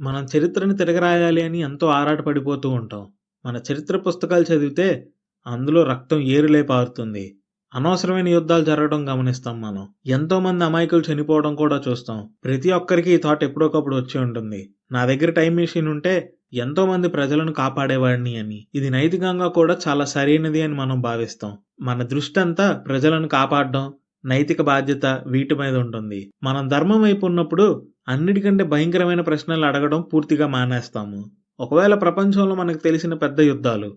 మనం చరిత్రని తిరగరాయాలి అని ఎంతో ఆరాటపడిపోతూ ఉంటాం. మన చరిత్ర పుస్తకాలు చదివితే అందులో రక్తం ఏరులే పారుతుంది. అనవసరమైన యుద్ధాలు జరగడం గమనిస్తాం మనం. ఎంతో మంది అమాయకులు చనిపోవడం కూడా చూస్తాం. ప్రతి ఒక్కరికి ఈ థాట్ ఎప్పుడోకప్పుడు వచ్చి ఉంటుంది. నా దగ్గర టైం మెషిన్ ఉంటే ఎంతో మంది ప్రజలను కాపాడేవాడిని అని. ఇది నైతికంగా కూడా చాలా సరైనది అని మనం భావిస్తాం. మన దృష్టి అంతా ప్రజలను కాపాడడం, నైతిక బాధ్యత వీటి మీద ఉంటుంది. మనం ధర్మం వైపు ఉన్నప్పుడు అన్నిటికంటే భయంకరమైన ప్రశ్నలు అడగడం పూర్తిగా మానేస్తాము. ఒకవేళ ప్రపంచంలో మనకు తెలిసిన పెద్ద యుద్ధాలు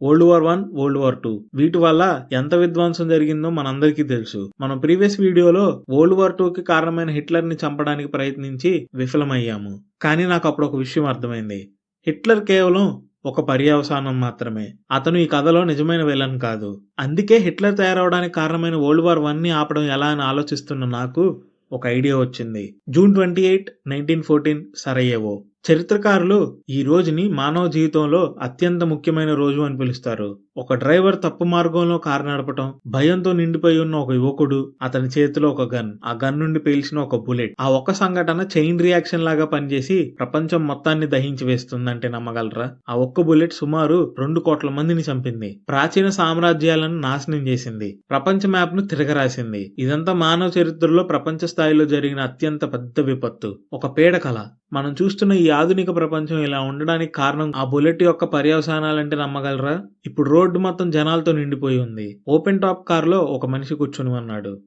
world war one, world war two వీటి వల్ల ఎంత విధ్వంసం జరిగిందో మనందరికీ తెలుసు. మనం ప్రీవియస్ వీడియోలో వరల్డ్ వార్ టూకి కారణమైన హిట్లర్‌ని చంపడానికి ప్రయత్నించి విఫలమయ్యాము. కానీ నాకు అప్పుడు ఒక విషయం అర్థమైంది. హిట్లర్ కేవలం ఒక పర్యవసానం మాత్రమే. అతను ఈ కథలో నిజమైన విలన్ కాదు. అందుకే హిట్లర్ తయారవడానికి కారణమైన వరల్డ్ వార్ వన్‌ని ఆపడం ఎలా అని ఆలోచిస్తున్న నాకు ఒక ఐడియా వచ్చింది. June twenty eight nineteen fourteen Sarajevo చరిత్రకారులు ఈ రోజుని మానవ జీవితంలో అత్యంత ముఖ్యమైన రోజు అని పిలుస్తారు. ఒక డ్రైవర్ తప్పు మార్గంలో కారు నడపటం, భయంతో నిండిపోయి ఉన్న ఒక యువకుడు, అతని చేతిలో ఒక గన్, ఆ గన్ నుండి పేల్చిన ఒక బుల్లెట్, ఆ ఒక్క సంఘటన చైన్ రియాక్షన్ లాగా పనిచేసి ప్రపంచం మొత్తాన్ని దహించి వేస్తుందంటే నమ్మగలరా? ఆ ఒక్క బుల్లెట్ సుమారు రెండు కోట్ల మందిని చంపింది. ప్రాచీన సామ్రాజ్యాలను నాశనం చేసింది. ప్రపంచ మ్యాప్ను తిరగరాసింది. ఇదంతా మానవ చరిత్రలో ప్రపంచ స్థాయిలో జరిగిన అత్యంత పెద్ద విపత్తు. ఒక పీడకల. మనం చూస్తున్న ఈ ఆధునిక ప్రపంచం ఇలా ఉండడానికి కారణం ఆ బుల్లెట్ యొక్క పర్యవసానాలంటే నమ్మగలరా? ఇప్పుడు రోడ్డు మొత్తం జనాలతో నిండిపోయి ఉంది. ఓపెన్ టాప్ కారులో ఒక మనిషి కూర్చుని ఉన్నాడు.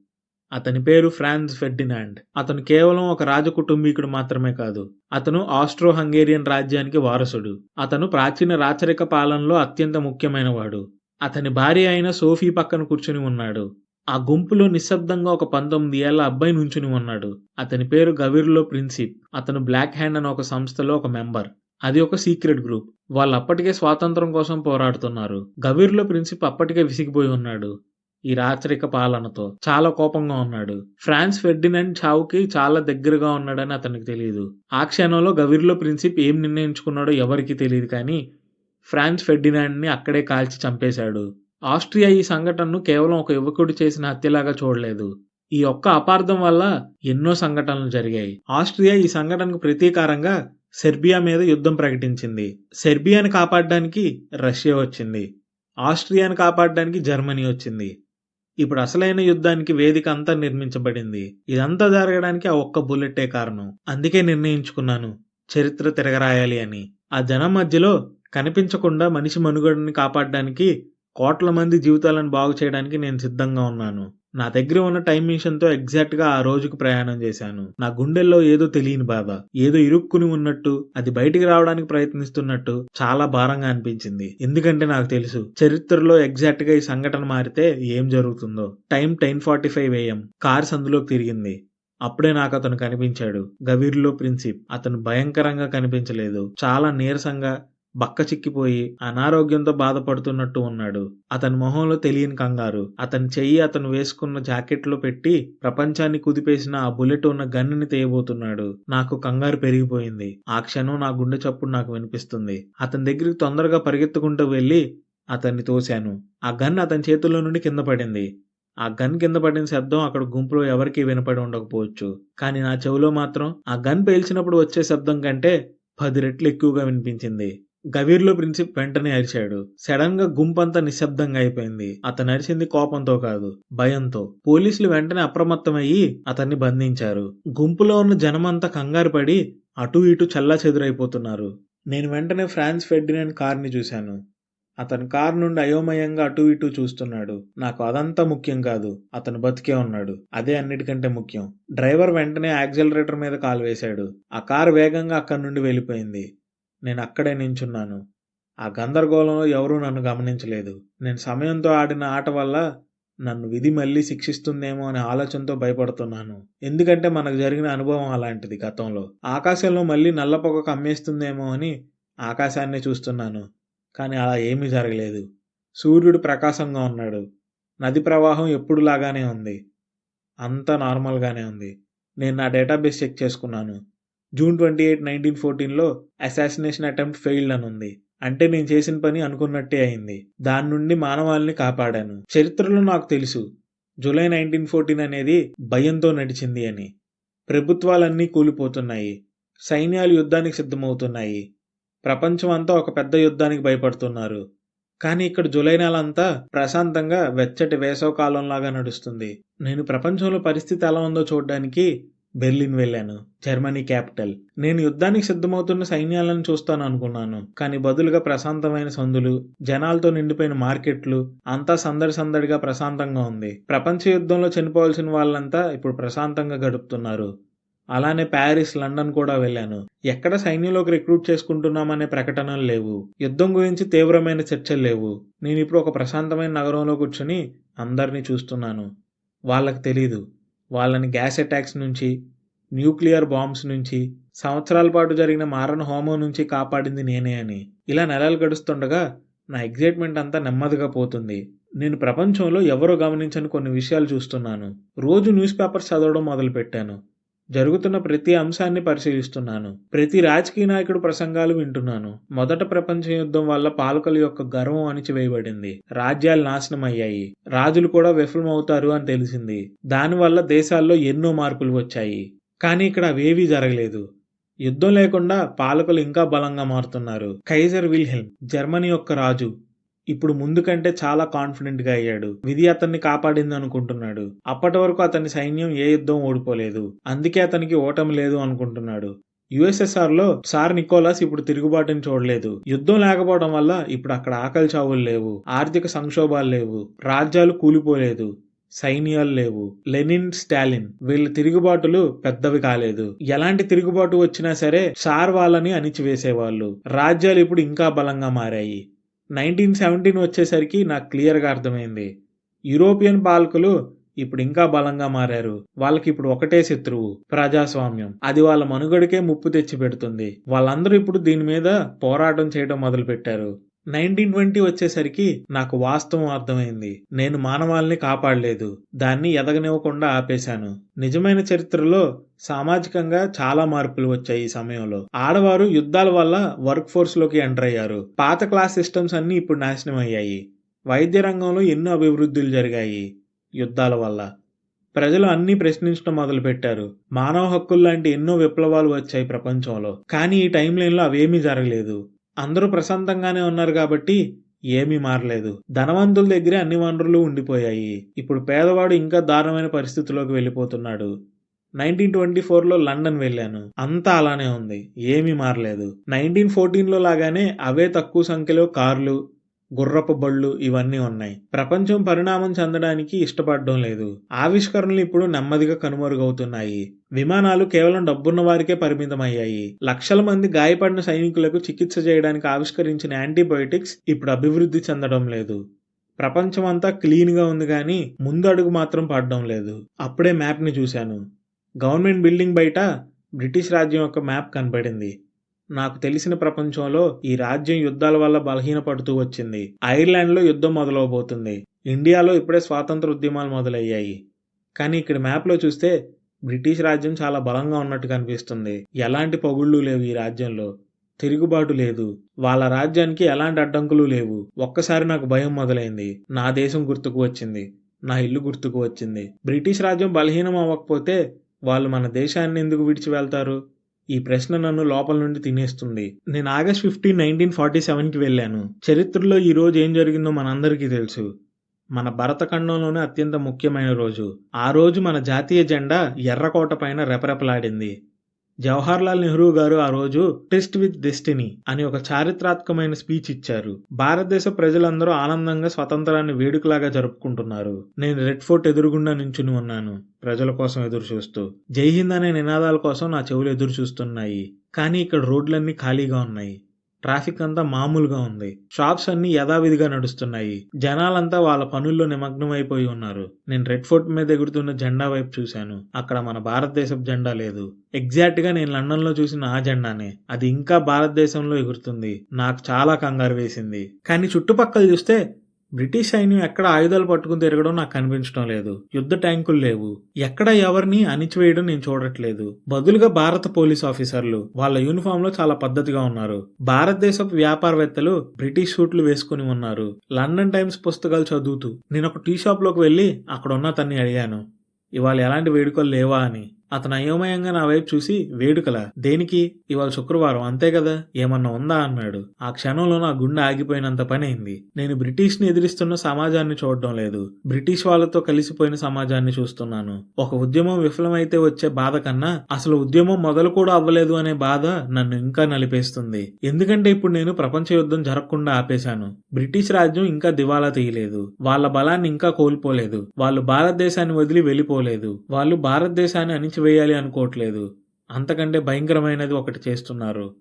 అతని పేరు ఫ్రాన్స్ ఫెర్డినాండ్. అతను కేవలం ఒక రాజకుటుంబీకుడు మాత్రమే కాదు. అతను ఆస్ట్రో హంగేరియన్ రాజ్యానికి వారసుడు. అతను ప్రాచీన రాచరిక పాలనలో అత్యంత ముఖ్యమైనవాడు. అతని భార్య అయిన సోఫీ పక్కన కూర్చుని ఉన్నాడు. ఆ గుంపులో నిశ్శబ్దంగా ఒక పంతొమ్మిది ఏళ్ళ అబ్బాయి నుంచుని ఉన్నాడు. అతని పేరు గవిర్లో ప్రిన్సిప్. అతను బ్లాక్ హ్యాండ్ అనే ఒక సంస్థలో ఒక మెంబర్. అది ఒక సీక్రెట్ గ్రూప్. వాళ్ళు అప్పటికే స్వాతంత్రం కోసం పోరాడుతున్నారు. గవీర్లో ప్రిన్సిప్ అప్పటికే విసిగిపోయి ఉన్నాడు. ఈ రాచరిక పాలనతో చాలా కోపంగా ఉన్నాడు. ఫ్రాన్స్ ఫెర్డినాండ్ చావుకి చాలా దగ్గరగా ఉన్నాడని అతనికి తెలియదు. ఆ క్షణంలో గవీర్లో ప్రిన్సిప్ ఏం నిర్ణయించుకున్నాడో ఎవరికీ తెలియదు కానీ ఫ్రాన్స్ ఫెర్డినాండ్ని అక్కడే కాల్చి చంపేశాడు. ఆస్ట్రియా ఈ సంఘటనను కేవలం ఒక యువకుడు చేసిన హత్యలాగా చూడలేదు. ఈ ఒక్క అపార్థం వల్ల ఎన్నో సంఘటనలు జరిగాయి. ఆస్ట్రియా ఈ సంఘటనకు ప్రతీకారంగా సెర్బియా మీద యుద్ధం ప్రకటించింది. సెర్బియాని కాపాడడానికి రష్యా వచ్చింది. ఆస్ట్రియాని కాపాడడానికి జర్మనీ వచ్చింది. ఇప్పుడు అసలైన యుద్ధానికి వేదిక అంతా నిర్మించబడింది. ఇదంతా జరగడానికి ఆ ఒక్క బుల్లెట్టే కారణం. అందుకే నిర్ణయించుకున్నాను చరిత్ర తిరగరాయాలి అని. ఆ జనం మధ్యలో కనిపించకుండా మనిషి మనుగడని కాపాడడానికి కోట్ల మంది జీవితాలను బాగు చేయడానికి నేను సిద్ధంగా ఉన్నాను. నా దగ్గర ఉన్న టైం మిషన్తో ఎగ్జాక్ట్గా ఆ రోజుకు ప్రయాణం చేశాను. నా గుండెల్లో ఏదో తెలియని బాధ. ఏదో ఇరుక్కుని ఉన్నట్టు, అది బయటికి రావడానికి ప్రయత్నిస్తున్నట్టు చాలా భారంగా అనిపించింది. ఎందుకంటే నాకు తెలుసు చరిత్రలో ఎగ్జాక్ట్గా ఈ సంఘటన మారితే ఏం జరుగుతుందో. Time 10:45 AM. కార్ సందులోకి తిరిగింది. అప్పుడే నాకు అతను కనిపించాడు. గవిర్లో ప్రిన్సిప్. అతను భయంకరంగా కనిపించలేదు. చాలా నీరసంగా బక్క చిక్కిపోయి అనారోగ్యంతో బాధపడుతున్నట్టు ఉన్నాడు. అతని మొహంలో తెలియని కంగారు. అతని చెయ్యి అతను వేసుకున్న జాకెట్లో పెట్టి ప్రపంచాన్ని కుదిపేసిన ఆ బుల్లెట్ ఉన్న గన్నుని తీయబోతున్నాడు. నాకు కంగారు పెరిగిపోయింది. ఆ క్షణం నా గుండె చప్పుడు నాకు వినిపిస్తుంది. అతని దగ్గరికి తొందరగా పరిగెత్తుకుంటూ వెళ్ళి అతన్ని తోశాను. ఆ గన్ అతని చేతుల్లో నుండి కింద పడింది. ఆ గన్ కింద పడిన శబ్దం అక్కడ గుంపులో ఎవరికీ వినపడి ఉండకపోవచ్చు. కానీ నా చెవిలో మాత్రం ఆ గన్ పేల్చినప్పుడు వచ్చే శబ్దం కంటే పది రెట్లు ఎక్కువగా వినిపించింది. గవీర్లో ప్రిన్సిప్ వెంటనే అరిచాడు. సడన్గా గుంపంతా నిశ్శబ్దంగా అయిపోయింది. అతను అరిచింది కోపంతో కాదు, భయంతో. పోలీసులు వెంటనే అప్రమత్తమయ్యి అతన్ని బంధించారు. గుంపులో ఉన్న జనమంతా కంగారు పడి అటూ ఇటూ చెల్లాచెదురైపోతున్నారు. నేను వెంటనే ఫ్రాన్స్ ఫెర్డినాండ్ కార్ని చూశాను. అతని కారు నుండి అయోమయంగా అటూ ఇటూ చూస్తున్నాడు. నాకు అదంతా ముఖ్యం కాదు. అతను బతికే ఉన్నాడు. అదే అన్నిటికంటే ముఖ్యం. డ్రైవర్ వెంటనే యాక్సిలరేటర్ మీద కాలు వేశాడు. ఆ కారు వేగంగా అక్కడి నుండి వెళ్ళిపోయింది. నేను అక్కడే నించున్నాను. ఆ గందరగోళంలో ఎవరూ నన్ను గమనించలేదు. నేను సమయంతో ఆడిన ఆట వల్ల నన్ను విధి మళ్ళీ శిక్షిస్తుందేమో అనే ఆలోచనతో భయపడుతున్నాను. ఎందుకంటే మనకు జరిగిన అనుభవం అలాంటిది గతంలో. ఆకాశంలో మళ్ళీ నల్లపొగ కమ్మేస్తుందేమో అని ఆకాశాన్ని చూస్తున్నాను. కానీ అలా ఏమీ జరగలేదు. సూర్యుడు ప్రకాశంగా ఉన్నాడు. నది ప్రవాహం ఎప్పుడులాగానే ఉంది. అంతా నార్మల్గానే ఉంది. నేను నా డేటాబేస్ చెక్ చేసుకున్నాను. జూన్ 28, 1914లో అసాసినేషన్ అటెంప్ట్ ఫెయిల్డ్ అనుంది. అంటే నేను చేసిన పని అనుకున్నట్టే అయింది. దాని నుండి మానవాళిని కాపాడాను. చరిత్రలో నాకు తెలుసు జూలై 1914 అనేది భయంతో నడిచింది అని. ప్రభుత్వాలన్నీ కూలిపోతున్నాయి. సైన్యాలు యుద్ధానికి సిద్ధమవుతున్నాయి ప్రపంచం అంతా ఒక పెద్ద యుద్ధానికి భయపడుతున్నారు కానీ ఇక్కడ జూలై నెల అంతా ప్రశాంతంగా వెచ్చటి వేసవకాలంలాగా నడుస్తుంది నేను ప్రపంచంలో పరిస్థితి ఎలా ఉందో చూడడానికి బెర్లిన్ వెళ్ళాను. Germany capital. నేను యుద్ధానికి సిద్ధమవుతున్న సైన్యాలను చూస్తాను అనుకున్నాను. కానీ బదులుగా ప్రశాంతమైన సందులు జనాలతో నిండిపోయిన మార్కెట్లు అంతా సందడి సందడిగా ప్రశాంతంగా ఉంది. ప్రపంచ యుద్ధంలో చనిపోవాల్సిన వాళ్ళంతా ఇప్పుడు ప్రశాంతంగా గడుపుతున్నారు. అలానే ప్యారిస్ లండన్ కూడా వెళ్ళాను. ఎక్కడ సైన్యంలోకి రిక్రూట్ చేసుకుంటున్నామనే ప్రకటనలు లేవు. యుద్ధం గురించి తీవ్రమైన చర్చలు లేవు. నేను ఇప్పుడు ఒక ప్రశాంతమైన నగరంలో కూర్చుని అందరినీ చూస్తున్నాను. వాళ్ళకి తెలీదు. వాళ్ళని గ్యాస్ అటాక్స్ నుంచి న్యూక్లియర్ బాంబ్స్ నుంచి సంవత్సరాల పాటు జరిగిన మారణ హోమం నుంచి కాపాడింది నేనే అని. ఇలా నెలలు గడుస్తుండగా నా ఎగ్జైట్మెంట్ అంతా నెమ్మదిగా పోతుంది. నేను ప్రపంచంలో ఎవరో గమనించని కొన్ని విషయాలు చూస్తున్నాను. రోజు న్యూస్ పేపర్స్ చదవడం మొదలుపెట్టాను. జరుగుతున్న ప్రతి అంశాన్ని పరిశీలిస్తున్నాను. ప్రతి రాజకీయ నాయకుడు ప్రసంగాలు వింటున్నాను. మొదట ప్రపంచ యుద్ధం వల్ల పాలకుల యొక్క గర్వం అణిచివేయబడింది. రాజ్యాలు నాశనం అయ్యాయి రాజులు కూడా విఫలమవుతారు అని తెలిసింది. దానివల్ల దేశాల్లో ఎన్నో మార్పులు వచ్చాయి. కానీ ఇక్కడ అవేవీ జరగలేదు. యుద్ధం లేకుండా పాలకులు ఇంకా బలంగా మారుతున్నారు. కైజర్ విల్హెల్మ్ జర్మనీ యొక్క రాజు. ఇప్పుడు ముందు కంటే చాలా కాన్ఫిడెంట్గా అయ్యాడు. విధి అతన్ని కాపాడింది అనుకుంటున్నాడు. అప్పటి వరకు అతని సైన్యం ఏ యుద్ధం ఓడిపోలేదు. అందుకే అతనికి ఓటమి లేదు అనుకుంటున్నాడు. యుఎస్ఎస్ఆర్లో సార్ నికోలాస్ ఇప్పుడు తిరుగుబాటుని చూడలేదు. యుద్ధం లేకపోవడం వల్ల ఇప్పుడు అక్కడ ఆకలి చావులు లేవు. ఆర్థిక సంక్షోభాలు లేవు. రాజ్యాలు కూలిపోలేదు. సైన్యాలు లేవు. లెనిన్ స్టాలిన్ వీళ్ళ తిరుగుబాటులు పెద్దవి కాలేదు. ఎలాంటి తిరుగుబాటు వచ్చినా సరే సార్ వాళ్ళని అణిచివేసేవాళ్ళు. రాజ్యాలు ఇప్పుడు ఇంకా బలంగా మారాయి. నైన్టీన్ సెవెంటీన్ వచ్చేసరికి నాకు క్లియర్గా అర్థమైంది. యూరోపియన్ పాలకులు ఇప్పుడు ఇంకా బలంగా మారారు. వాళ్ళకి ఇప్పుడు ఒకటే శత్రువు ప్రజాస్వామ్యం. అది వాళ్ళ మనుగడకే ముప్పు తెచ్చి పెడుతుంది వాళ్ళందరూ ఇప్పుడు దీని మీద పోరాటం చేయడం మొదలు పెట్టారు నైన్టీన్ ట్వంటీ వచ్చేసరికి నాకు వాస్తవం అర్థమైంది. నేను మానవాల్ని కాపాడలేదు. దాన్ని ఎదగనివ్వకుండా ఆపేశాను. నిజమైన చరిత్రలో సామాజికంగా చాలా మార్పులు వచ్చాయి ఈ సమయంలో. ఆడవారు యుద్ధాల వల్ల వర్క్ ఫోర్స్లోకి ఎంటర్ అయ్యారు. పాత క్లాస్ సిస్టమ్స్ అన్ని ఇప్పుడు నాశనం అయ్యాయి. వైద్య రంగంలో ఎన్నో అభివృద్ధులు జరిగాయి యుద్ధాల వల్ల. ప్రజలు అన్ని ప్రశ్నించడం మొదలుపెట్టారు. మానవ హక్కులు లాంటి ఎన్నో విప్లవాలు వచ్చాయి ప్రపంచంలో. కానీ ఈ టైం లైన్లో అవేమీ జరగలేదు. అందరూ ప్రశాంతంగానే ఉన్నారు కాబట్టి ఏమీ మారలేదు. ధనవంతుల దగ్గరే అన్ని వనరులు ఉండిపోయాయి. ఇప్పుడు పేదవాడు ఇంకా దారుణమైన పరిస్థితిలోకి వెళ్ళిపోతున్నాడు. నైన్టీన్ ట్వంటీ ఫోర్లో లండన్ వెళ్ళాను. అంతా అలానే ఉంది. ఏమీ మారలేదు. నైన్టీన్ ఫోర్టీన్లో లాగానే అవే తక్కువ సంఖ్యలో కార్లు గుర్రపు బళ్ళు ఇవన్నీ ఉన్నాయి. ప్రపంచం పరిణామం చెందడానికి ఇష్టపడడం లేదు. ఆవిష్కరణలు ఇప్పుడు నెమ్మదిగా కనుమరుగవుతున్నాయి. విమానాలు కేవలం డబ్బున్న వారికే పరిమితమయ్యాయి. లక్షల మంది గాయపడిన సైనికులకు చికిత్స చేయడానికి ఆవిష్కరించిన యాంటీబయోటిక్స్ ఇప్పుడు అభివృద్ధి చెందడం లేదు. ప్రపంచం అంతా క్లీన్గా ఉంది కానీ ముందు అడుగు మాత్రం పడడం లేదు. అప్పుడే మ్యాప్ని చూశాను. గవర్నమెంట్ బిల్డింగ్ బయట బ్రిటిష్ రాజ్యం యొక్క మ్యాప్ కనపడింది. నాకు తెలిసిన ప్రపంచంలో ఈ రాజ్యం యుద్ధాల వల్ల బలహీనపడుతూ వచ్చింది. ఐర్లాండ్లో యుద్ధం మొదలవబోతుంది. ఇండియాలో ఇప్పుడే స్వాతంత్ర ఉద్యమాలు మొదలయ్యాయి. కానీ ఇక్కడ మ్యాప్లో చూస్తే బ్రిటిష్ రాజ్యం చాలా బలంగా ఉన్నట్టు కనిపిస్తుంది. ఎలాంటి పగుళ్ళు లేవు ఈ రాజ్యంలో. తిరుగుబాటు లేదు. వాళ్ళ రాజ్యానికి ఎలాంటి అడ్డంకులు లేవు. ఒక్కసారి నాకు భయం మొదలైంది. నా దేశం గుర్తుకు వచ్చింది. నా ఇల్లు గుర్తుకు వచ్చింది. బ్రిటిష్ రాజ్యం బలహీనం అవ్వకపోతే వాళ్ళు మన దేశాన్ని ఎందుకు విడిచి వెళ్తారు ఈ ప్రశ్న నన్ను లోపల నుండి తినేస్తుంది. నేను ఆగస్ట్ ఫిఫ్టీన్ నైన్టీన్ ఫార్టీ సెవెన్కి వెళ్ళాను. చరిత్రలో ఈ రోజు ఏం జరిగిందో మనందరికీ తెలుసు. మన భరతఖండంలోనే అత్యంత ముఖ్యమైన రోజు. ఆ రోజు మన జాతీయ జెండా ఎర్రకోట పైన రెపరెపలాడింది. జవహర్లాల్ నెహ్రూ గారు ఆ రోజు టెస్ట్ విత్ డెస్టినీ అని ఒక చారిత్రాత్మకమైన స్పీచ్ ఇచ్చారు. భారతదేశ ప్రజలందరూ ఆనందంగా స్వతంత్రాన్ని వేడుకలాగా జరుపుకుంటున్నారు. నేను రెడ్ ఫోర్ట్ ఎదురుగుండా నించుని ఉన్నాను. ప్రజల కోసం ఎదురు చూస్తూ జై హింద్ అనే నినాదాల కోసం నా చెవులు ఎదురు చూస్తున్నాయి కానీ ఇక్కడ రోడ్లన్నీ ఖాళీగా ఉన్నాయి. ట్రాఫిక్ అంతా మామూలుగా ఉంది. షాప్స్ అన్ని యథావిధిగా నడుస్తున్నాయి. జనాలంతా వాళ్ళ పనుల్లో నిమగ్నమైపోయి ఉన్నారు. నేను రెడ్ ఫోర్ట్ మీద ఎగురుతున్న జెండా వైపు చూశాను. అక్కడ మన భారతదేశపు జెండా లేదు. ఎగ్జాక్ట్గా నేను లండన్లో చూసిన ఆ జెండానే. అది ఇంకా భారతదేశంలో ఎగురుతుంది. నాకు చాలా కంగారు వేసింది. కానీ చుట్టుపక్కల చూస్తే బ్రిటిష్ సైన్యం ఎక్కడ ఆయుధాలు పట్టుకుని తిరగడం నాకు కనిపించడం లేదు. యుద్ధ ట్యాంకులు లేవు. ఎక్కడ ఎవరిని అణిచివేయడం నేను చూడట్లేదు. బదులుగా భారత పోలీస్ ఆఫీసర్లు వాళ్ళ యూనిఫామ్లో చాలా పద్ధతిగా ఉన్నారు. భారతదేశపు వ్యాపారవేత్తలు బ్రిటిష్ సూట్లు వేసుకుని ఉన్నారు. లండన్ టైమ్స్ పుస్తకాలు చదువుతూ. నేను ఒక టీ షాప్లోకి వెళ్ళి అక్కడ ఉన్న తన్ని అడిగాను. ఇవాళ ఎలాంటి వేడుకలు లేవా? అని. అతను అయోమయంగా నా వైపు చూసి వేడుకల. దేనికి? ఇవాళ శుక్రవారం అంతే కదా? ఏమన్నా ఉందా? అన్నాడు. ఆ క్షణంలో నా గుండె ఆగిపోయినంత పని అయింది. నేను బ్రిటిష్ని ఎదిరిస్తున్న సమాజాన్ని చూడడం లేదు. బ్రిటిష్ వాళ్ళతో కలిసిపోయిన సమాజాన్ని చూస్తున్నాను. ఒక ఉద్యమం విఫలమైతే వచ్చే బాధ కన్నా అసలు ఉద్యమం మొదలు కూడా అవ్వలేదు అనే బాధ నన్ను ఇంకా నలిపేస్తుంది. ఎందుకంటే ఇప్పుడు నేను ప్రపంచ యుద్ధం జరగకుండా ఆపేశాను. బ్రిటిష్ రాజ్యం ఇంకా దివాలా తీయలేదు. వాళ్ళ బలాన్ని ఇంకా కోల్పోలేదు. వాళ్ళు భారతదేశాన్ని వదిలి వెళ్ళిపోలేదు. వాళ్ళు భారతదేశాన్ని వేయాలి అనుకోవట్లేదు. అంతకంటే భయంకరమైనది ఒకటి చేస్తున్నారు.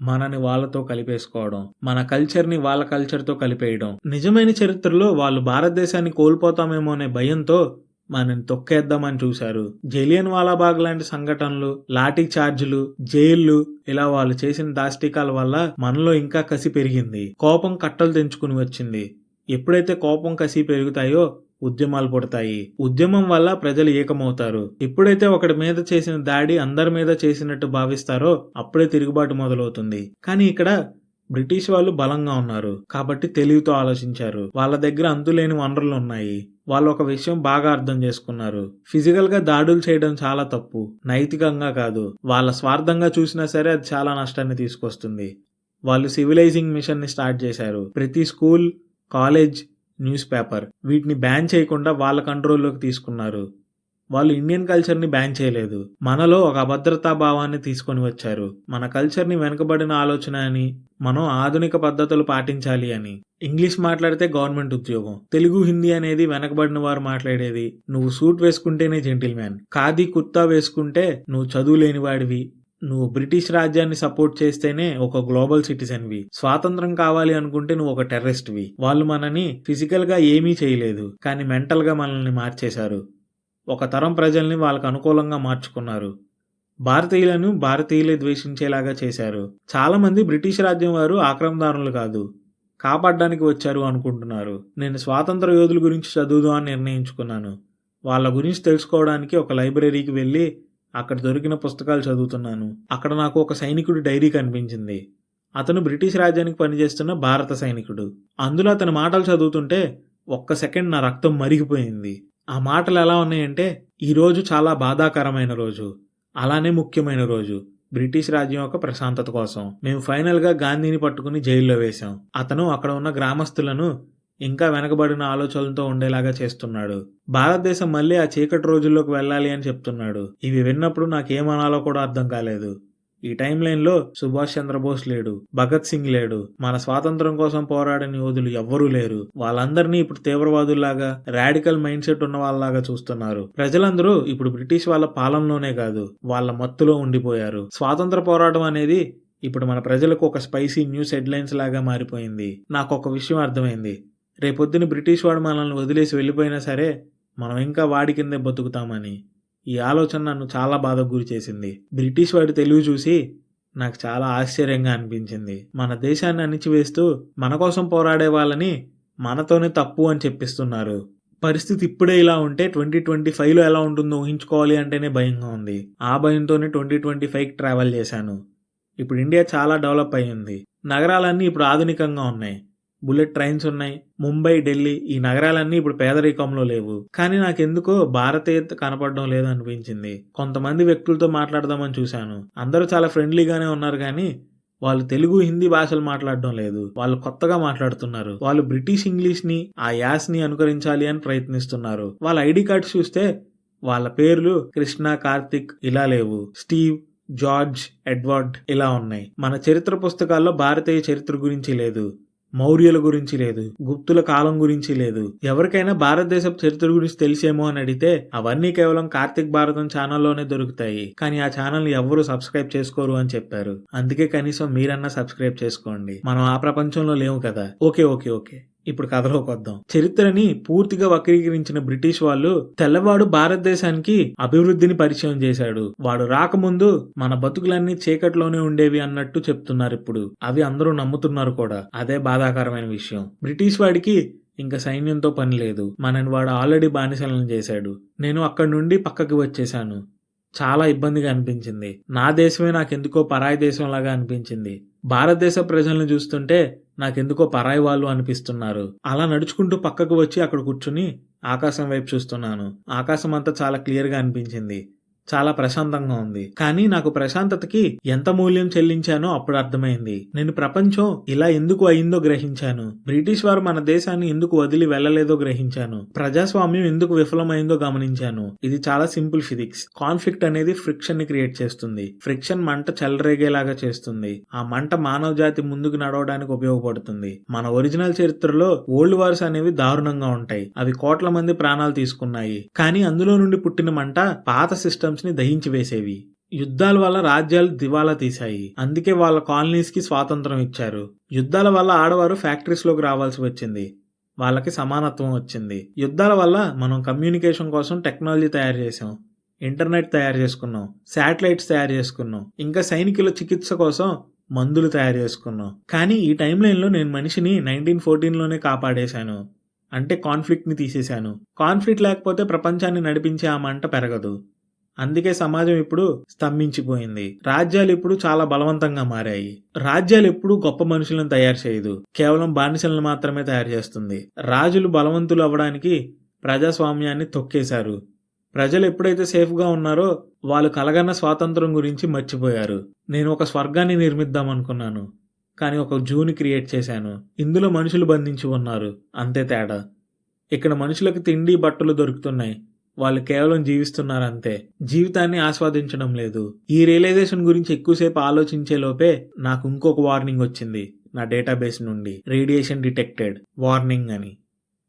మనని వాళ్ళతో కలిపేసుకోవడం మన కల్చర్ని వాళ్ళ కల్చర్తో కలిపేయడం. నిజమైన చరిత్రలో వాళ్ళు భారతదేశాన్ని కోల్పోతామేమో అనే భయంతో మనని తొక్కేద్దామని చూశారు. జలియన్ వాలాబాగ్ లాంటి సంఘటనలు లాఠీ చార్జీలు జైళ్ళు ఇలా వాళ్ళు చేసిన దాష్టికాల వల్ల మనలో ఇంకా కసి పెరిగింది. కోపం కట్టలు తెంచుకుని వచ్చింది. ఎప్పుడైతే కోపం కసి పెరుగుతాయో ఉద్యమాలు పుడతాయి. ఉద్యమం వల్ల ప్రజలు ఏకమవుతారు. ఎప్పుడైతే ఒకటి మీద చేసిన దాడి అందరి మీద చేసినట్టు భావిస్తారో అప్పుడే తిరుగుబాటు మొదలవుతుంది. కానీ ఇక్కడ బ్రిటిష్ వాళ్ళు బలంగా ఉన్నారు. కాబట్టి తెలివితో ఆలోచించారు. వాళ్ళ దగ్గర అంతులేని వనరులు ఉన్నాయి. వాళ్ళు ఒక విషయం బాగా అర్థం చేసుకున్నారు. ఫిజికల్గా దాడులు చేయడం చాలా తప్పు. నైతికంగా కాదు. వాళ్ళ స్వార్థంగా చూసినా సరే అది చాలా నష్టాన్ని తీసుకొస్తుంది. వాళ్ళు సివిలైజింగ్ మిషన్ని స్టార్ట్ చేశారు. ప్రతి స్కూల్ కాలేజ్ న్యూస్ పేపర్. వీటిని బ్యాన్ చేయకుండా వాళ్ళ కంట్రోల్లోకి తీసుకున్నారు. వాళ్ళు ఇండియన్ కల్చర్ని బ్యాన్ చేయలేదు. మనలో ఒక అభద్రతా భావాన్ని తీసుకొని వచ్చారు. మన కల్చర్ని వెనుకబడిన ఆలోచన అని మనం ఆధునిక పద్ధతులు పాటించాలి అని. ఇంగ్లీష్ మాట్లాడితే గవర్నమెంట్ ఉద్యోగం. తెలుగు హిందీ అనేది వెనకబడిన వారు మాట్లాడేది. నువ్వు సూట్ వేసుకుంటేనే జెంటిల్ మ్యాన్ ఖాదీ కుర్తా వేసుకుంటే నువ్వు చదువు లేనివాడివి నువ్వు బ్రిటిష్ రాజ్యాన్ని సపోర్ట్ చేస్తేనే ఒక గ్లోబల్ సిటిజన్వి స్వాతంత్రం కావాలి అనుకుంటే నువ్వు ఒక టెర్రరిస్ట్వి వాళ్ళు మనని ఫిజికల్గా ఏమీ చేయలేదు కానీ మెంటల్గా మనల్ని మార్చేశారు. ఒక తరం ప్రజల్ని వాళ్ళకు అనుకూలంగా మార్చుకున్నారు. భారతీయులను భారతీయులే ద్వేషించేలాగా చేశారు. చాలా మంది బ్రిటిష్ రాజ్యం వారు ఆక్రమణదారులు కాదు. కాపాడడానికి వచ్చారు అనుకుంటున్నారు. నేను స్వాతంత్ర యోధుల గురించి చదువుదాం అని నిర్ణయించుకున్నాను. వాళ్ళ గురించి తెలుసుకోవడానికి ఒక లైబ్రరీకి వెళ్ళి అక్కడ దొరికిన పుస్తకాలు చదువుతున్నాను. అక్కడ నాకు ఒక సైనికుడి డైరీ కనిపించింది. అతను బ్రిటిష్ రాజ్యానికి పనిచేస్తున్న భారత సైనికుడు. అందులో అతని మాటలు చదువుతుంటే ఒక్క సెకండ్ నా రక్తం మరిగిపోయింది. ఆ మాటలు ఎలా ఉన్నాయంటే ఈరోజు చాలా బాధాకరమైన రోజు. అలానే ముఖ్యమైన రోజు. బ్రిటిష్ రాజ్యం యొక్క ప్రశాంతత కోసం. మేము ఫైనల్గా గాంధీని పట్టుకుని జైల్లో వేశాం. అతను అక్కడ ఉన్న గ్రామస్తులను ఇంకా వెనకబడిన ఆలోచనలతో ఉండేలాగా చేస్తున్నాడు. భారతదేశం మళ్ళీ ఆ చీకటి రోజుల్లోకి వెళ్ళాలి అని చెప్తున్నాడు. ఇవి విన్నప్పుడు నాకేమనాలో కూడా అర్థం కాలేదు. ఈ టైం లైన్లో సుభాష్ చంద్రబోస్ లేడు. భగత్ సింగ్ లేడు. మన స్వాతంత్రం కోసం పోరాడని యోధులు ఎవ్వరూ లేరు. వాళ్ళందరినీ ఇప్పుడు తీవ్రవాదుల్లాగా రాడికల్ మైండ్ సెట్ ఉన్న వాళ్ళలాగా చూస్తున్నారు. ప్రజలందరూ ఇప్పుడు బ్రిటిష్ వాళ్ళ పాలనలోనే కాదు వాళ్ళ మత్తులో ఉండిపోయారు. స్వాతంత్ర పోరాటం అనేది ఇప్పుడు మన ప్రజలకు ఒక స్పైసీ న్యూస్ హెడ్లైన్స్ లాగా మారిపోయింది. నాకు ఒక విషయం అర్థమైంది. రేపొద్దున బ్రిటిష్ వాడు మనల్ని వదిలేసి వెళ్ళిపోయినా సరే మనం ఇంకా వాడి కిందే బతుకుతామని ఈ ఆలోచన నన్ను చాలా బాధకు గురి చేసింది. బ్రిటిష్ వాడి తెలివి చూసి నాకు చాలా ఆశ్చర్యంగా అనిపించింది. మన దేశాన్ని అణిచివేస్తూ మన కోసం పోరాడే వాళ్ళని మనతోనే తప్పు అని చెప్పిస్తున్నారు. పరిస్థితి ఇప్పుడే ఇలా ఉంటే ట్వంటీ ట్వంటీ ఫైవ్లో ఎలా ఉంటుందో ఊహించుకోవాలి అంటేనే భయంగా ఉంది. ఆ భయంతోనే ట్వంటీ ట్వంటీ ఫైవ్కి ట్రావెల్ చేశాను. ఇప్పుడు ఇండియా చాలా డెవలప్ అయ్యింది. నగరాలన్నీ ఇప్పుడు ఆధునికంగా ఉన్నాయి. బుల్లెట్ ట్రైన్స్ ఉన్నాయి. ముంబై ఢిల్లీ ఈ నగరాలన్నీ ఇప్పుడు పేదరికంలో లేవు. కానీ నాకెందుకో భారతీయత కనపడడం లేదు అనిపించింది కొంతమంది వ్యక్తులతో మాట్లాడదామని చూశాను. అందరూ చాలా ఫ్రెండ్లీగానే ఉన్నారు కానీ వాళ్ళు తెలుగు హిందీ భాషలు మాట్లాడడం లేదు. వాళ్ళు కొత్తగా మాట్లాడుతున్నారు. వాళ్ళు బ్రిటిష్ ఇంగ్లీష్ని ఆ యాస్ని అనుకరించాలి అని ప్రయత్నిస్తున్నారు. వాళ్ళ ఐడి కార్డ్స్ చూస్తే వాళ్ళ పేర్లు కృష్ణ కార్తిక్ ఇలా లేవు. స్టీవ్ జార్జ్ ఎడ్వర్డ్ ఇలా ఉన్నాయి. మన చరిత్ర పుస్తకాల్లో భారతీయ చరిత్ర గురించి లేదు. మౌర్యుల గురించి లేదు గుప్తుల కాలం గురించి లేదు. ఎవరికైనా భారతదేశపు చరిత్ర గురించి తెలిసేమో అని అడిగితే అవన్నీ కేవలం కార్తిక్ భారతం ఛానల్లోనే దొరుకుతాయి. కానీ ఆ ఛానల్ ఎవరు సబ్స్క్రైబ్ చేసుకోరు అని చెప్పారు. అందుకే కనీసం మీరన్నా సబ్స్క్రైబ్ చేసుకోండి. మనం ఆ ప్రపంచంలో లేవు కదా. Okay okay okay. ఇప్పుడు కథలోకి వద్దాం. చరిత్రని పూర్తిగా వక్రీకరించిన బ్రిటిష్ వాళ్ళు తెల్లవాడు భారతదేశానికి అభివృద్ధిని పరిచయం చేశాడు. వాడు రాకముందు మన బతుకులన్నీ చీకట్లోనే ఉండేవి అన్నట్టు చెప్తున్నారు ఇప్పుడు. అవి అందరూ నమ్ముతున్నారు కూడా. అదే బాధాకరమైన విషయం. బ్రిటిష్ వాడికి ఇంకా సైన్యంతో పని లేదు. మనని వాడు ఆల్రెడీ బానిసలను చేశాడు. నేను అక్కడి నుండి పక్కకి వచ్చేశాను. చాలా ఇబ్బందిగా అనిపించింది. నా దేశమే నాకెందుకో పరాయి దేశంలాగా అనిపించింది. భారతదేశ ప్రజలను చూస్తుంటే నాకెందుకో పరాయి వాళ్ళు అనిపిస్తున్నారు. అలా నడుచుకుంటూ పక్కకు వచ్చి అక్కడ కూర్చుని ఆకాశం వైపు చూస్తున్నాను. ఆకాశం అంతా చాలా క్లియర్గా అనిపించింది. చాలా ప్రశాంతంగా ఉంది. కానీ నాకు ప్రశాంతతకి ఎంత మూల్యం చెల్లించానో అప్పుడు అర్థమైంది. నేను ప్రపంచం ఇలా ఎందుకు అయిందో గ్రహించాను. బ్రిటిష్ వారు మన దేశాన్ని ఎందుకు వదిలి వెళ్ళలేదో గ్రహించాను. ప్రజాస్వామ్యం ఎందుకు విఫలమైందో గమనించాను. ఇది చాలా సింపుల్ ఫిజిక్స్. కాన్ఫ్లిక్ట్ అనేది ఫ్రిక్షన్ని క్రియేట్ చేస్తుంది. ఫ్రిక్షన్ మంట చెలరేగేలాగా చేస్తుంది. ఆ మంట మానవ జాతి ముందుకు నడవడానికి ఉపయోగపడుతుంది. మన ఒరిజినల్ చరిత్రలో ఓల్డ్ వార్స్ అనేవి దారుణంగా ఉంటాయి. అవి కోట్ల మంది ప్రాణాలు తీసుకున్నాయి. కానీ అందులో నుండి పుట్టిన మంట పాత సిస్టమ్ కింగ్డమ్స్ని దహించి వేసేవి యుద్ధాల వల్ల రాజ్యాలు దివాలా తీశాయి అందుకే వాళ్ళ కాలనీస్కి స్వాతంత్రం ఇచ్చారు యుద్ధాల వల్ల ఆడవారు ఫ్యాక్టరీస్లోకి రావాల్సి వచ్చింది వాళ్ళకి సమానత్వం వచ్చింది యుద్ధాల వల్ల మనం కమ్యూనికేషన్ కోసం టెక్నాలజీ తయారు చేసాం ఇంటర్నెట్ తయారు చేసుకున్నాం శాటిలైట్స్ తయారు చేసుకున్నాం ఇంకా సైనికుల చికిత్స కోసం మందులు తయారు చేసుకున్నాం కానీ ఈ టైం లైన్లో నేను మనిషిని నైన్టీన్ ఫోర్టీన్లోనే కాపాడేశాను అంటే కాన్ఫ్లిక్ట్ని తీసేశాను కాన్ఫ్లిక్ట్ లేకపోతే ప్రపంచాన్ని నడిపించే ఆ మంట పెరగదు అందుకే సమాజం ఇప్పుడు స్తంభించిపోయింది. రాజ్యాలు ఇప్పుడు చాలా బలవంతంగా మారాయి. రాజ్యాలు ఎప్పుడు గొప్ప మనుషులను తయారు చేయదు. కేవలం బానిసలను మాత్రమే తయారు చేస్తుంది. రాజులు బలవంతులు అవ్వడానికి ప్రజాస్వామ్యాన్ని తొక్కేశారు. ప్రజలు ఎప్పుడైతే సేఫ్గా ఉన్నారో వాళ్ళు కలగన్న స్వాతంత్రం గురించి మర్చిపోయారు. నేను ఒక స్వర్గాన్ని నిర్మిద్దాం అనుకున్నాను. కానీ ఒక జూని క్రియేట్ చేశాను. ఇందులో మనుషులు బంధించి ఉన్నారు. అంతే తేడా. ఇక్కడ మనుషులకు తిండి బట్టలు దొరుకుతున్నాయి. వాళ్ళు కేవలం జీవిస్తున్నారు అంతే జీవితాన్ని ఆస్వాదించడం లేదు. ఈ రియలైజేషన్ గురించి ఎక్కువసేపు ఆలోచించే లోపే నాకు ఇంకొక వార్నింగ్ వచ్చింది. నా డేటాబేస్ నుండి. Radiation detected. వార్నింగ్ అని.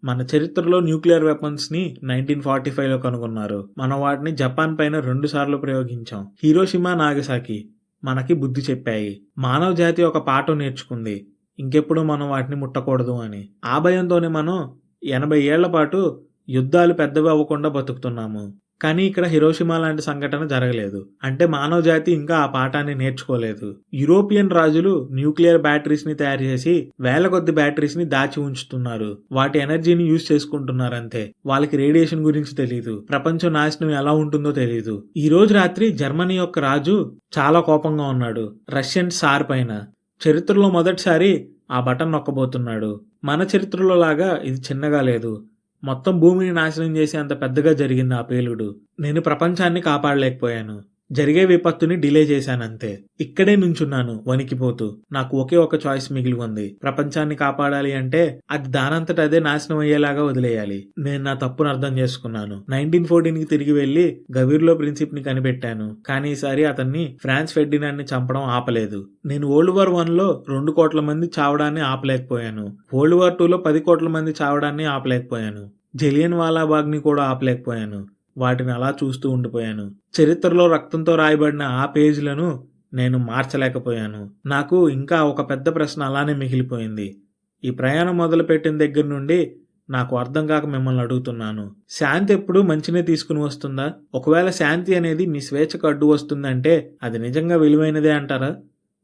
మన చరిత్రలో న్యూక్లియర్ వెపన్స్ని నైన్టీన్ ఫార్టీ ఫైవ్లో కనుగొన్నారు. మనం వాటిని జపాన్ పైన రెండు సార్లు ప్రయోగించాం. హీరోషిమా నాగసాకి మనకి బుద్ధి చెప్పాయి. మానవ జాతి ఒక పాఠం నేర్చుకుంది. ఇంకెప్పుడు మనం వాటిని ముట్టకూడదు అని. ఆ భయంతోనే మనం ఎనభై ఏళ్ళ పాటు యుద్ధాలు పెద్దవి అవ్వకుండా బతుకుతున్నాము. కానీ ఇక్కడ హిరోషిమా లాంటి సంఘటన జరగలేదు. అంటే మానవ జాతి ఇంకా ఆ పాఠాన్ని నేర్చుకోలేదు. యూరోపియన్ రాజులు న్యూక్లియర్ బ్యాటరీస్ని తయారు చేసి వేల కొద్ది బ్యాటరీస్ని దాచి ఉంచుతున్నారు. వాటి ఎనర్జీని యూజ్ చేసుకుంటున్నారు అంతే వాళ్ళకి రేడియేషన్ గురించి తెలియదు ప్రపంచం నాశనం ఎలా ఉంటుందో తెలియదు ఈ రోజు రాత్రి జర్మనీ యొక్క రాజు చాలా కోపంగా ఉన్నాడు. రష్యన్ సార్ పైన. చరిత్రలో మొదటిసారి ఆ బటన్ నొక్కబోతున్నాడు. మన చరిత్రలో లాగా ఇది చిన్నగా లేదు. మొత్తం భూమిని నాశనం చేసేంత అంత పెద్దగా జరిగింది ఆ పేలుడు. నేను ప్రపంచాన్ని కాపాడలేకపోయాను. జరిగే విపత్తుని డిలే చేశానంతే. ఇక్కడే నుంచున్నాను వణికిపోతూ. నాకు ఒకే ఒక చాయిస్ మిగిలి ఉంది ప్రపంచాన్ని కాపాడాలి అంటే అది దానంతట అదే నాశనం అయ్యేలాగా వదిలేయాలి. నేను నా తప్పును అర్థం చేసుకున్నాను. నైన్టీన్ ఫోర్టీన్కి తిరిగి వెళ్ళి గవీర్లో ప్రిన్సిప్ని కనిపెట్టాను. కానీ ఈసారి అతన్ని ఫ్రాన్స్ ఫెర్డినాండ్ని చంపడం ఆపలేదు. నేను వరల్డ్ వార్ వన్లో రెండు కోట్ల మంది చావడాన్ని ఆపలేకపోయాను. వరల్డ్ వార్ టూలో పది కోట్ల మంది చావడాన్ని ఆపలేకపోయాను. జలియన్ వాలాబాగ్ని కూడా ఆపలేకపోయాను. వాటిని అలా చూస్తూ ఉండిపోయాను. చరిత్రలో రక్తంతో రాయబడిన ఆ పేజీలను నేను మార్చలేకపోయాను. నాకు ఇంకా ఒక పెద్ద ప్రశ్న అలానే మిగిలిపోయింది. ఈ ప్రయాణం మొదలుపెట్టిన దగ్గర నుండి నాకు అర్థం కాక మిమ్మల్ని అడుగుతున్నాను. శాంతి ఎప్పుడు మంచినే తీసుకుని వస్తుందా? ఒకవేళ శాంతి అనేది మీ స్వేచ్ఛకు అడ్డు వస్తుందంటే అది నిజంగా విలువైనదే అంటారా?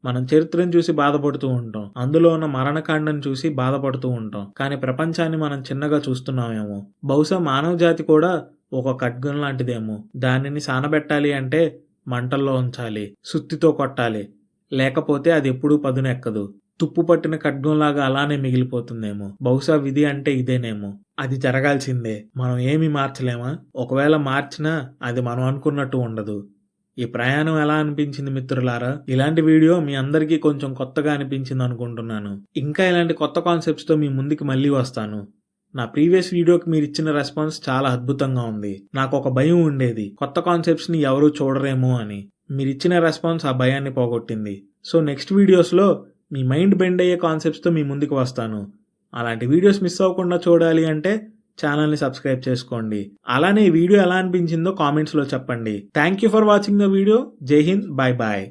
మనం చరిత్రను చూసి బాధపడుతూ ఉంటాం. అందులో ఉన్న మరణకాండను చూసి బాధపడుతూ ఉంటాం. కానీ ప్రపంచాన్ని మనం చిన్నగా చూస్తున్నామేమో. బహుశా మానవ జాతి కూడా ఒక ఖడ్గం లాంటిదేమో. దానిని సానబెట్టాలి అంటే మంటల్లో ఉంచాలి సుత్తితో కొట్టాలి. లేకపోతే అది ఎప్పుడూ పదునెక్కదు. తుప్పు పట్టిన ఖడ్గంలాగా అలానే మిగిలిపోతుందేమో. బహుశా విధి అంటే ఇదేనేమో. అది జరగాల్సిందే. మనం ఏమీ మార్చలేమా? ఒకవేళ మార్చినా అది మనం అనుకున్నట్టు ఉండదు. ఈ ప్రయాణం ఎలా అనిపించింది మిత్రులారా? ఇలాంటి వీడియో మీ అందరికీ కొంచెం కొత్తగా అనిపించింది అనుకుంటున్నాను ఇంకా ఇలాంటి కొత్త కాన్సెప్ట్స్తో మీ ముందుకు మళ్ళీ వస్తాను. నా ప్రీవియస్ వీడియోకి మీరు ఇచ్చిన రెస్పాన్స్ చాలా అద్భుతంగా ఉంది. నాకు ఒక భయం ఉండేది. కొత్త కాన్సెప్ట్స్ని ఎవరూ చూడరేమో అని. మీరు ఇచ్చిన రెస్పాన్స్ ఆ భయాన్ని పోగొట్టింది. సో నెక్స్ట్ వీడియోస్లో మీ మైండ్ బెండ్ అయ్యే కాన్సెప్ట్స్తో మీ ముందుకు వస్తాను. అలాంటి వీడియోస్ మిస్ అవ్వకుండా చూడాలి అంటే ఛానల్ని సబ్స్క్రైబ్ చేసుకోండి. అలానే ఈ వీడియో ఎలా అనిపించిందో కామెంట్స్లో చెప్పండి. Thank you for watching the video Jai Hind bye bye